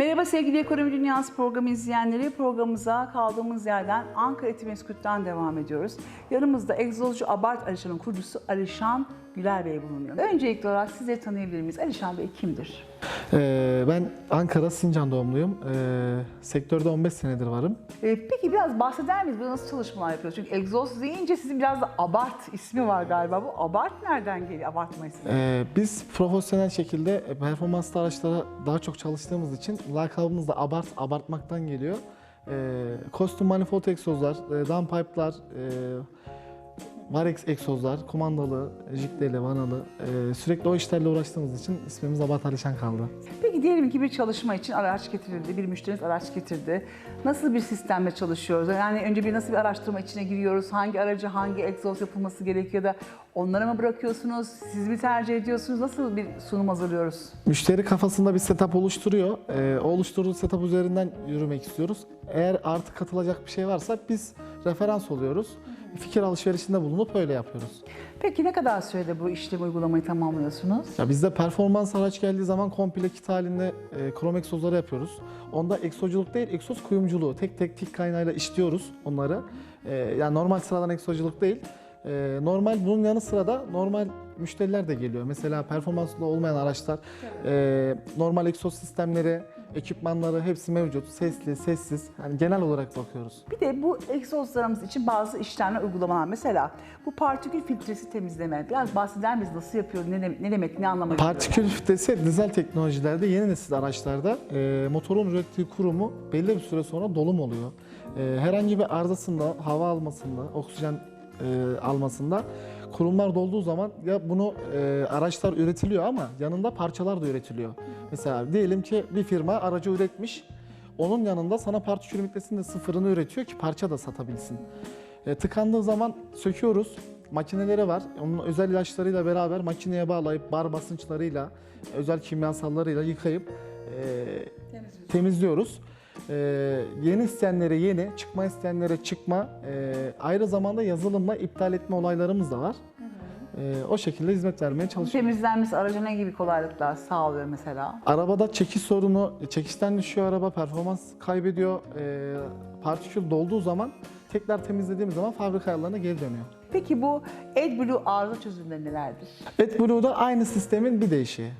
Merhaba sevgili Ekonomi Dünyası programı izleyenleri. Programımıza kaldığımız yerden Ankara Etimeskut'tan devam ediyoruz. Yanımızda egzozcu Abart Alişan'ın kurucusu Alişan Güler Bey bulunuyor. Öncelikli olarak sizleri tanıyabilir miyiz? Alişan Bey kimdir? Ee, ben Ankara Sincan doğumluyum. Ee, sektörde 15 senedir varım. Ee, peki biraz bahseder miyiz? Burada nasıl çalışmalar yapıyoruz? Çünkü egzoz deyince sizin biraz da Abart ismi var galiba. Bu Abart nereden geliyor? Abartma ismi. Ee, biz profesyonel şekilde performanslı araçlara daha çok çalıştığımız için lakabımız da abart, abartmaktan geliyor. Ee, kostüm manifold egzozlar, e, downpipe'lar, e, Varex egzozlar, kumandalı, jikteli, vanalı e, sürekli o işlerle uğraştığımız için ismimiz Abart Alişan kaldı. Peki diyelim ki bir çalışma için araç getirildi, bir müşteriniz araç getirdi. Nasıl bir sistemle çalışıyoruz? Yani önce bir nasıl bir araştırma içine giriyoruz? Hangi aracı, hangi egzoz yapılması gerekiyor da onlara mı bırakıyorsunuz? Siz mi tercih ediyorsunuz? Nasıl bir sunum hazırlıyoruz? Müşteri kafasında bir setup oluşturuyor. Ee, o oluşturduğu setup üzerinden yürümek istiyoruz. Eğer artık katılacak bir şey varsa biz referans oluyoruz. Fikir alışverişinde bulunup öyle yapıyoruz. Peki ne kadar sürede bu işlemi uygulamayı tamamlıyorsunuz? Ya bizde performans araç geldiği zaman komple kit halinde e, krom egzozları yapıyoruz. Onda egzoculuk değil, egzoz kuyumculuğu. Tek tek tik kaynağıyla işliyoruz onları. E, yani normal sıradan egzoculuk değil. E, normal bunun yanı sıra da normal müşteriler de geliyor. Mesela performanslı olmayan araçlar, e, normal egzoz sistemleri, ekipmanları hepsi mevcut. Sesli, sessiz. Yani genel olarak bakıyoruz. Bir de bu egzozlarımız için bazı işlemler, uygulamalar. Mesela bu partikül filtresi temizleme. Biraz bahseder misiniz? Nasıl yapıyor? Ne, demek- ne demek? Ne anlama geliyor? Partikül filtresi dizel teknolojilerde, yeni nesil araçlarda e, motorun ürettiği kurumu belli bir süre sonra dolum oluyor. E, herhangi bir arızasında, hava almasında, oksijen e, almasında kurumlar dolduğu zaman ya bunu e, araçlar üretiliyor ama yanında parçalar da üretiliyor. Mesela diyelim ki bir firma aracı üretmiş, onun yanında sana partikül ünitesinin de sıfırını üretiyor ki parça da satabilsin. E, tıkandığı zaman söküyoruz. Makineleri var. Onun özel ilaçlarıyla beraber makineye bağlayıp bar basınçlarıyla, özel kimyasallarıyla yıkayıp e, temizliyoruz. E, yeni isteyenlere yeni, çıkma isteyenlere çıkma. E, ayrı zamanda yazılımla iptal etme olaylarımız da var. E, o şekilde hizmet vermeye çalışıyoruz. Temizlenmesi araca ne gibi kolaylıklar sağlıyor mesela? Arabada çekiş sorunu, çekişten düşüyor araba, performans kaybediyor. E, partikül dolduğu zaman tekrar temizlediğimiz zaman fabrika ayarlarına geri dönüyor. Peki bu AdBlue arıza çözümleri nelerdir? AdBlue'da aynı sistemin bir değişiği.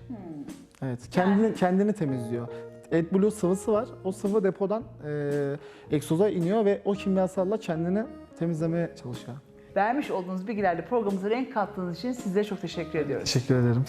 Evet, kendini kendini temizliyor. AdBlue sıvısı var. O sıvı depodan e, egzoza iniyor ve o kimyasalla kendini temizlemeye çalışıyor. Vermiş olduğunuz bilgilerle programımıza renk kattığınız için size çok teşekkür ediyoruz. Teşekkür ederim.